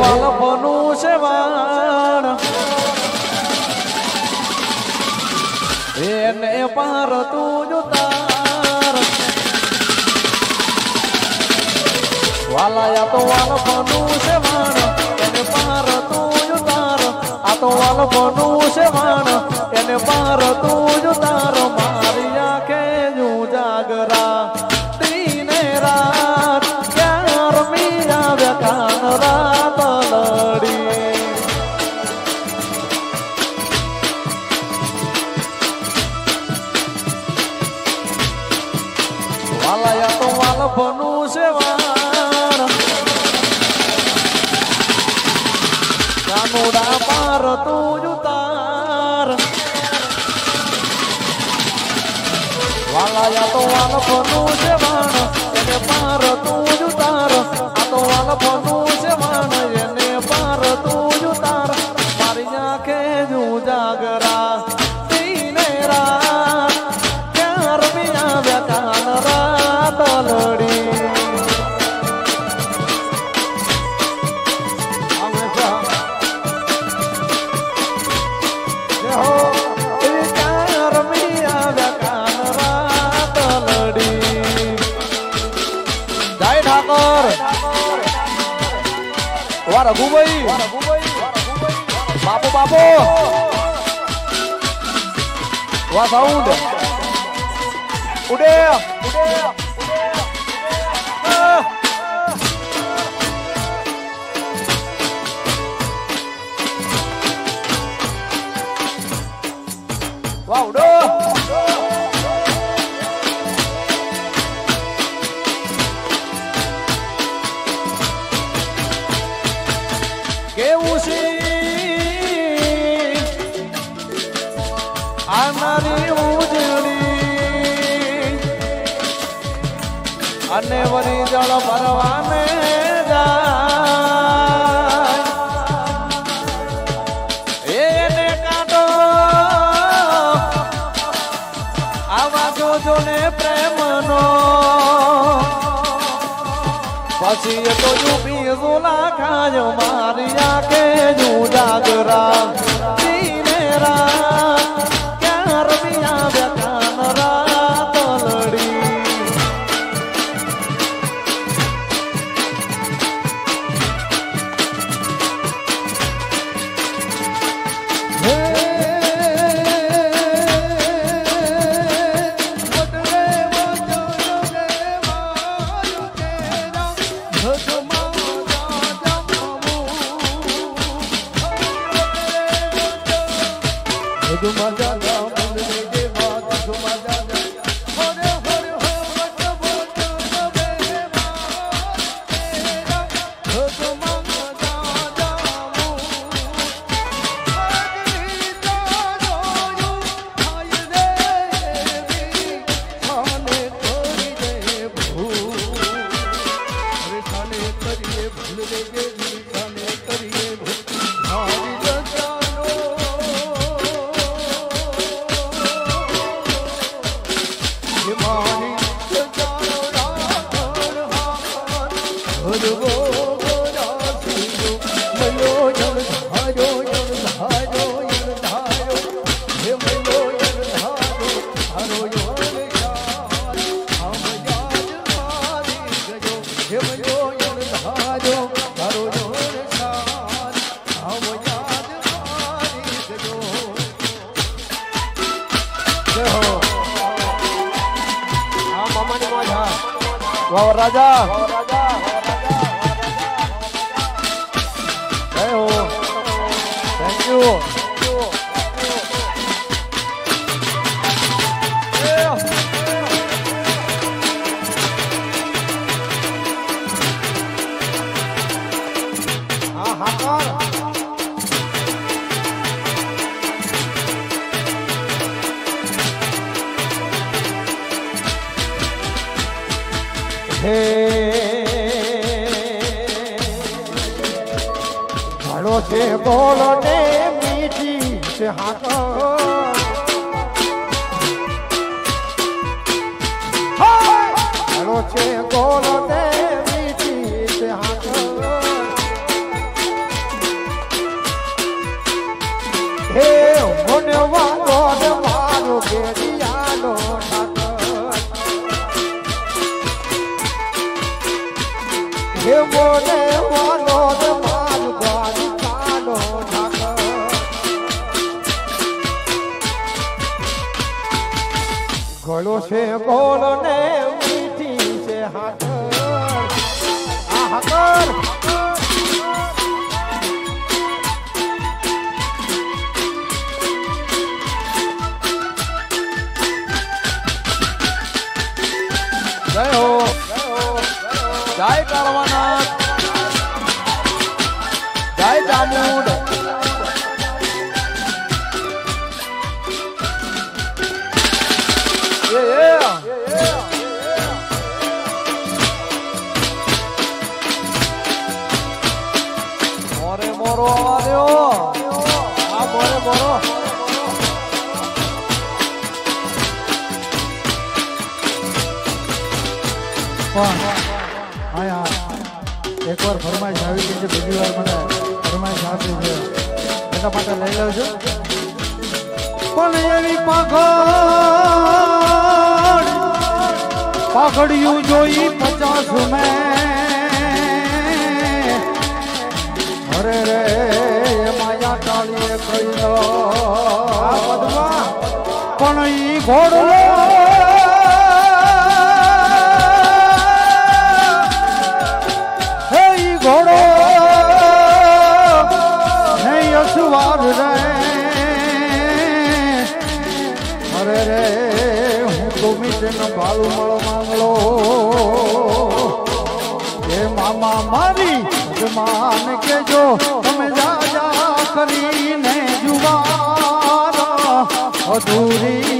વાલપનું છે વાણ એને પાર તું તાર વાલાયા તો વાલપનું છે વાણ એને પાર તું તાર આ તો છે એને પાર તું તો વાલ બનું છે વાણ કાનુડા પાર તું તાર વાલાયા તો વાલ બનું રઘુભાઈ બાપો બાપો. વા સાઉન્ડ ઉડે. વાહ ઉડો. અને વરી જળ ભરવાને જાય. એને કાઢો આવા જોજો ને પ્રેમનો. પછી તો જુબી ઝોલા ખાજો મારી આંખે જુ વાહ રાજા જય ગોળ ને મીઠી છે હાકર છે ગોળ ને મીઠી છે હાકર હે મને વાલો ને મારો ગેડિયાનો હે મને વાલો છે ગોળ ને પણ અહીંયા એકવાર ફરમાઈશ આવી ગઈ છે બીજી વાર મને ફરમાઈશ આપી છે. એટલા માટે લઈ લઉં છું પણ એવી પાઘડ પાઘડિયું જોઈ પચાસ મેં. અરે રે માયા કાળીએ કહી પણ ઈ ઘોડલો મીઠ ભાળું મળ માંગલો. એ મામા મારી જમાન કેજો તમે જા જા કરીને જુવારા. અધૂરી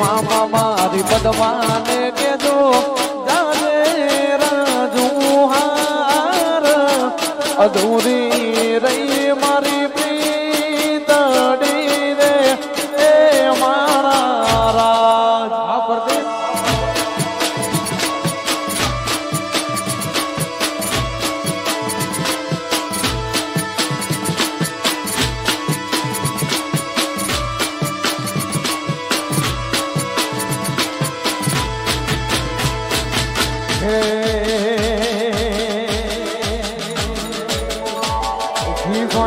મામા મારી બદવાને કેજો દાદે રાજુ હાર અધૂરી રહી મારી પ્રીતડી રે એ મારા રાજ. આ પરદેશ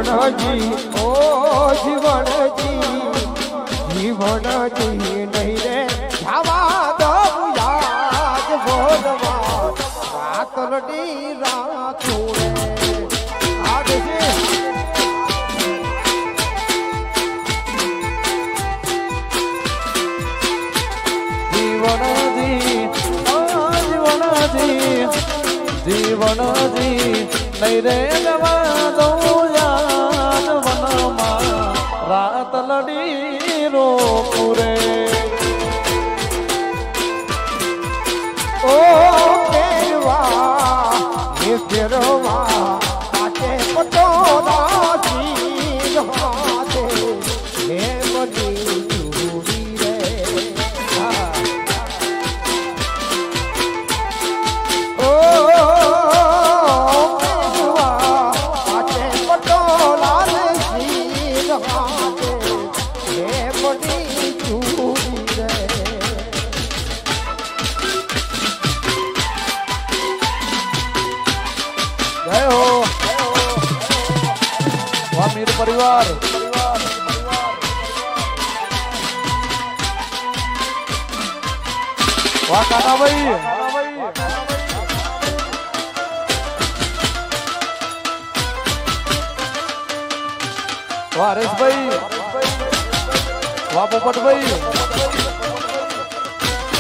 જીવનજી, ઓ જીવનજી જીવનજી નહીં રે, જવા દઉં યાદ બોલવા રાતરડી રાખું રે. આ દેખે જીવનજી આ જીવનજી જીવનજી નહીં રે, જવા દઉં લડી પરિવાર. વાહ કાનાભાઈ વાહ હરેશભાઈ. વાહ પોપટભાઈ.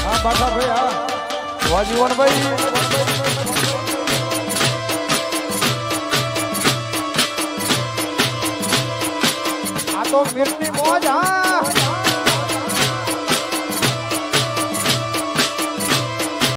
હા બાઠા ભાઈ હા. વાહ જીવનભાઈ. તો મીરની મોજ હા.